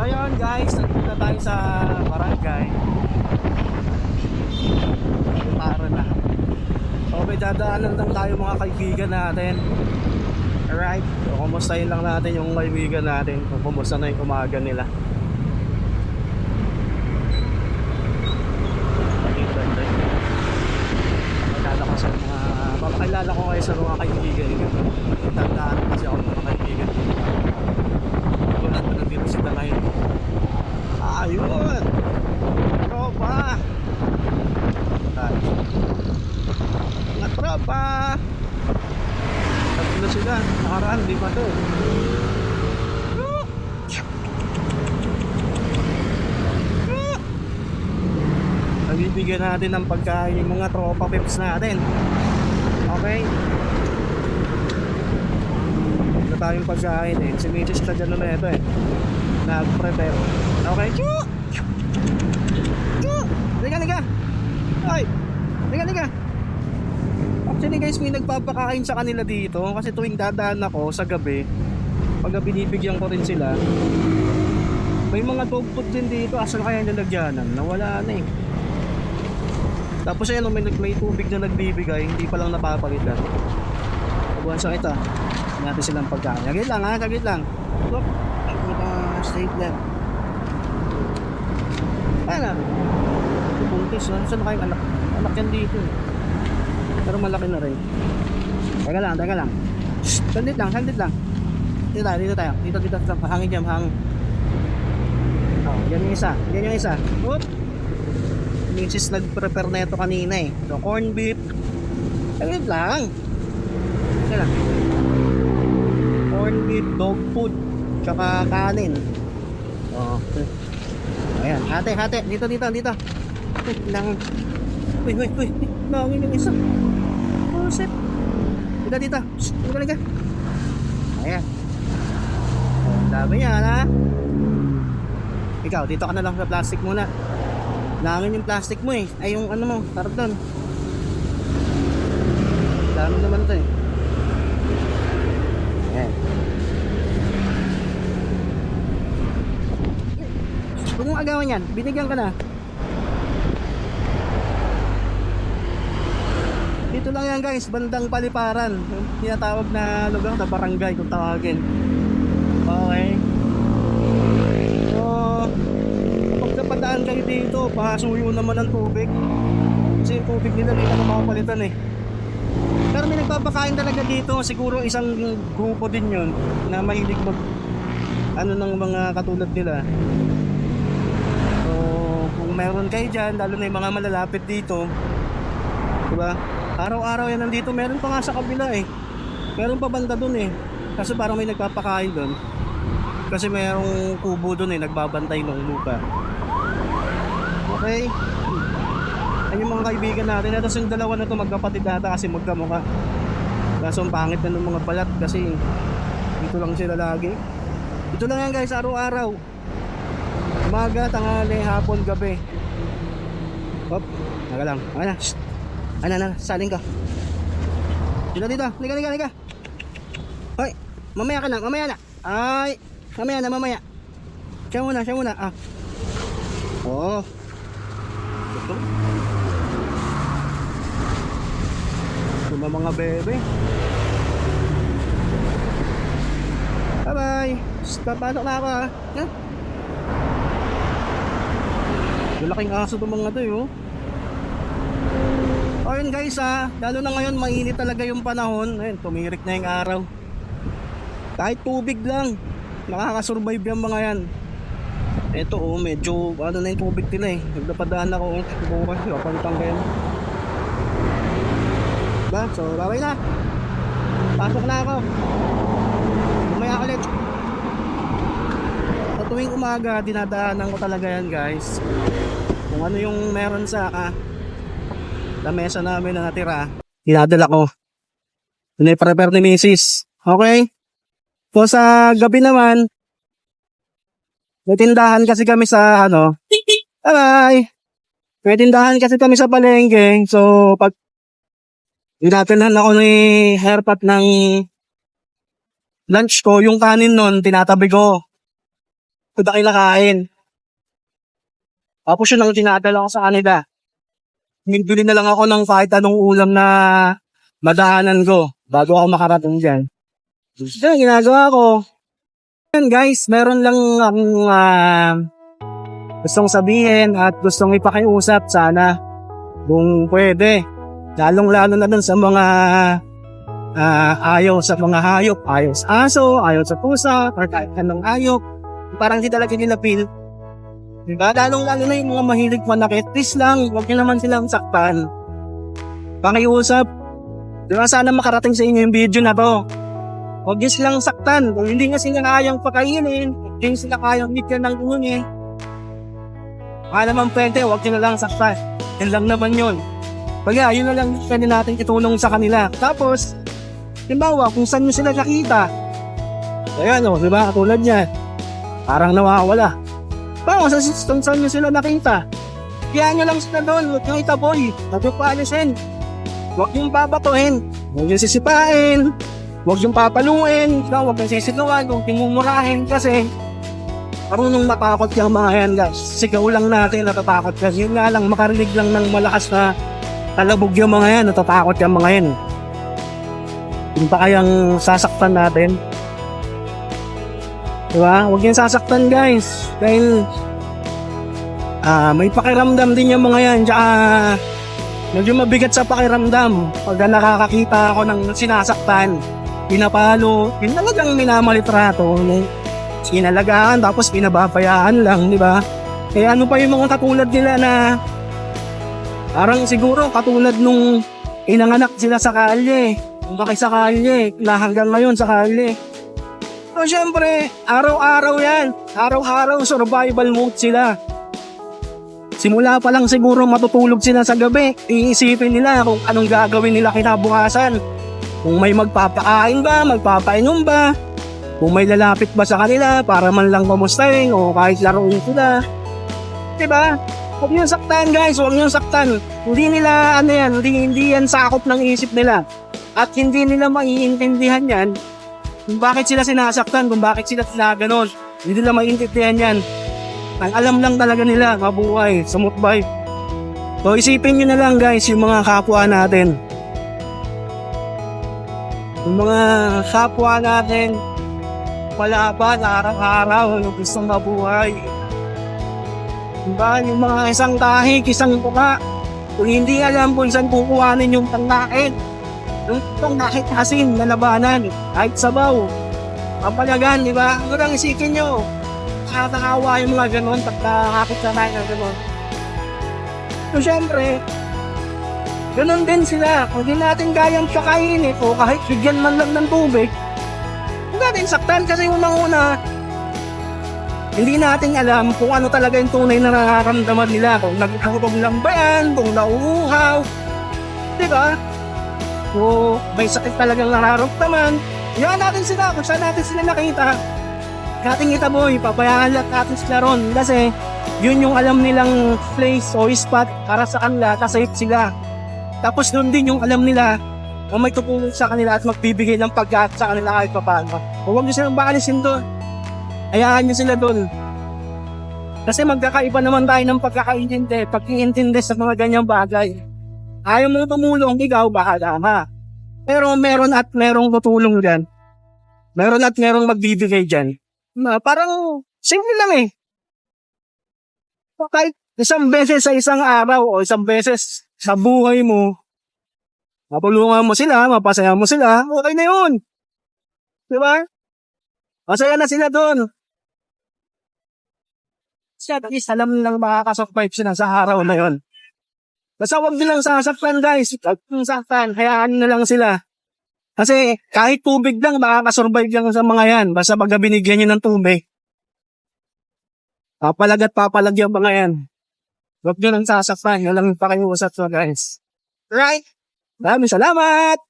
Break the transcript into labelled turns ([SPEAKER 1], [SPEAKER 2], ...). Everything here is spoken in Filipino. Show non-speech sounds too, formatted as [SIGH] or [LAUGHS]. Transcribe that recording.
[SPEAKER 1] ayun guys, nandito na tayo sa barangay. Para na. So may dadaanan lang tayo mga kaibigan natin. Alright, so kumustahin lang natin yung kaibigan natin kung kumusta na yung umaga nila. Pakilala ko sa mga, papakilala ko kayo sa mga kaibigan ko. Tandaan ko kasi ako ng mga kaibigan ko. Tulad na nandito si Talay. Ayun! Tropa! Tayo. Mga tropa! Tatlo sila. Nakaraan, di ba to? Nabibigyan natin ng pagkain yung mga tropa pips natin. Okay? Wala tayong pagkain eh. Si Mitch na dyan ito eh. Nag-prepare. Okay? Chu! Chu! Liga, liga! Ay! Liga, liga! Actually guys, may nagpapakain sa kanila dito kasi tuwing dadaan ako sa gabi, pag binibigyan ko rin sila, may mga dog food din dito. Asan kaya nilagyanan? Nawala na eh. Tapos ayun, may, nag- may tubig na nagbibigay, hindi pa lang napapalitan. Buwan sa kita. Natin silang pagkain. Saglit lang ha, saglit lang. Look, kita straight left. Ano? Buntis? Saan kayong anak? Anak yan dito eh. Pero malaki na rin. Teka lang, teka lang. Sandit lang, sandit lang. Dito tayo, dito tayo. Dito, dito, dito. Hangin dyan, hangin. Oh, yan yung isa. Yan yung isa. Oop. Mrs. nag-prepare na ito kanina eh. So, corn beef. Saglit lang. Sige lang. Corn beef, dog food, tsaka kanin. Oh. Ayan, hati, hati. Dito, dito, dito. Lang. Uy, uy, uy. Nangin yung isa. Shit. Dito, dito. Shh, dito ka. Ayan. Ang dami yan, ha? Ikaw, dito ka na lang sa plastic muna. Langin yung plastic mo eh. Ay yung ano mo, karton. Dami naman to eh. Ayan. Huwag mong agawan yan. Binigyan ka na. Lang yan guys, bandang paliparan. Yung tinatawag na lugar na barangay kung tawagin. Okay. So, kapag kayo dito, pasuyo naman ng tubig. Kasi yung tubig nila dito na makapalitan eh. Pero may nagpapakain talaga dito, siguro isang grupo din yun na mahilig mag ano ng mga katulad nila. So, kung meron kayo dyan, lalo na yung mga malalapit dito, di ba? Araw-araw yan nandito, meron pa nga sa kabila eh. Meron pa banda dun eh. Kasi parang may nagpapakain dun. Kasi mayroong kubo dun eh, nagbabantay ng lupa. Okay. Ayun yung mga kaibigan natin. Ito yung dalawa na to magkapatid data kasi magkamukha. Kaso ang pangit na ng mga balat kasi dito lang sila lagi. Ito lang yan guys, araw-araw. Umaga, tanghali, hapon, gabi. Hop, naga lang. Na, shh. Ano na, saling ka. Dito, dito. Liga, liga, liga. Hoy, mamaya ka na, mamaya na. Ay, mamaya na, mamaya. Siya muna, siya muna. Ah. Oo. Ito. Ito na mga bebe. Bye-bye. Shh, Papasok na ako ha. Ha? Lalaking aso itong mga to eh, oh. O yun guys ha, lalo na ngayon mainit talaga yung panahon. Ayun, tumirik na yung araw. Kahit tubig lang, nakakasurvive yung mga yan. Ito oh, medyo ano na yung tubig nila eh. Nagdapadaan ako, oh. bukas, kapalitan ko yan. Ba, so babay na. Pasok na ako. Umaya ulit. Sa tuwing umaga, dinadaanan ko talaga yan guys. Kung ano yung meron sa ah, lamesa namin na natira, dinadala ko. Piniprepare ni Mrs. Okay? So sa gabi naman, may tindahan kasi kami sa ano, [LAUGHS] bye May tindahan kasi kami sa palengke. So pag Dinatelhan ako ni haircut ng lunch ko, yung kanin nun, tinatabi ko. Kung na kinakain. Tapos yun ang dinadala ko sa kanila. Bili na lang ako ng kahit anong ulam na madaanan ko bago ako makarating dyan. Yan, ginagawa ko. Yan guys, meron lang akong ah, gustong sabihin at gustong ipakiusap sana kung pwede. Lalong-lalo na dun sa mga ah, ayaw sa mga hayop, ayaw sa aso, ayaw sa pusa, or kahit anong hayop. Parang hindi talaga nila feel. Diba? Lalong-lalo na yung mga mahilig manakit. Please lang, huwag niyo naman silang saktan. Pakiusap. Diba sana makarating sa inyo yung video na to. Huwag niyo silang saktan. Kung hindi nga sila kayang pakainin, hindi nyo sila kayang bigyan ng uni. Baka naman pwede, huwag niyo na lang saktan. Yan lang naman yun. Kaya yun na lang pwede natin itulong sa kanila. Tapos, halimbawa, kung saan nyo sila nakita. Ayan o, di ba? Katulad niya. Parang nawawala. Baka sa kung saan nyo sila nakita. Kaya nyo lang sila doon. Huwag nyo itaboy. Huwag nyo paalisin. Huwag nyo babatuhin. Huwag nyo sisipain. Huwag nyo papaluin. Huwag nyo sisigawan. Huwag nyo mumurahin kasi marunong matakot yung mga yan. Sigaw lang natin natatakot kasi yun nga lang makarinig lang ng malakas na talabog yung mga yan, natatakot yung mga yan. Yung pa kayang sasaktan natin. Diba? Huwag yung sasaktan guys. Dahil ah may pakiramdam din yung mga yan. Tsaka medyo mabigat sa pakiramdam pag nakakakita ako ng sinasaktan. Pinapalo, yun talagang minamalitrato. Sinalagaan tapos pinababayaan lang, di ba? Eh ano pa yung mga katulad nila na parang siguro katulad nung inanganak sila sa kalye. Lumaki sa kalye, hanggang ngayon sa kalye. So syempre, araw-araw yan. Araw-araw survival mode sila. Simula pa lang siguro matutulog sila sa gabi. Iisipin nila kung anong gagawin nila kinabukasan. Kung may magpapakain ba, magpapainom ba, kung may lalapit ba sa kanila para man lang kamustahin o kahit laruin sila. Diba? Huwag niyo saktan guys, huwag niyo saktan. Hindi nila ano yan, hindi, hindi yan sakop ng isip nila. At hindi nila maiintindihan yan kung bakit sila sinasaktan, kung bakit sila sila ganon. Hindi nila maiintindihan yan. Ang alam lang talaga nila, mabuhay, sumutbay. So isipin nyo na lang guys, yung mga kapwa natin. Yung mga kapwa natin, wala ba na araw-araw yung gustong mabuhay. Diba? Yung mga isang tahik, isang mukha. Kung hindi alam kung saan kukuhanin yung tangkait. Yung tangkait asin na labanan. Kahit sabaw. Pampalagan, di ba? Ano lang isipin nyo. Nakakatawa yung mga ganon. Pagkakakit sa tayo na ganon. So, syempre, ganon din sila. Kung di natin kayang pakainin o kahit bigyan man lang ng tubig, huwag natin saktan kasi unang-una, hindi natin alam kung ano talaga yung tunay na nararamdaman nila. Kung nagkakutong lang ba yan, kung nauuhaw. Di ba? Kung may sakit talagang nararamdaman. Yan natin sila, kung saan natin sila nakita. Kating kita boy, pabayaan lang natin sila ron. Kasi yun yung alam nilang place o spot para sa kanila, kasayip sila. Tapos doon din yung alam nila kung may tutulong sa kanila at magbibigay ng pagkat sa kanila kahit pa paano. Huwag nyo silang baalisin doon. Hayaan nyo sila doon. Kasi magkakaiba naman tayo ng pagkakaintindi, pag-iintindi sa mga ganyang bagay. Ayaw mo tumulong, ikaw, bahala ka. Pero meron at merong tutulong dyan. Meron at merong magbibigay dyan. Na parang simple lang eh. Kahit isang beses sa isang araw o isang beses sa buhay mo, mapulungan mo sila, mapasaya mo sila, okay na yun. Di ba? Masaya na sila doon. Siya, at least alam lang makakasurvive sila sa araw na yon. Basta huwag nilang sasaktan guys. Huwag nilang sasaktan. Hayaan na lang sila. Kasi kahit tubig lang, makakasurvive lang sa mga yan. Basta pag binigyan nyo ng tubig. Papalag at papalag yung mga yan. Huwag nyo nang sasaktan. Yun lang pakiusap so guys. Right? Maraming salamat!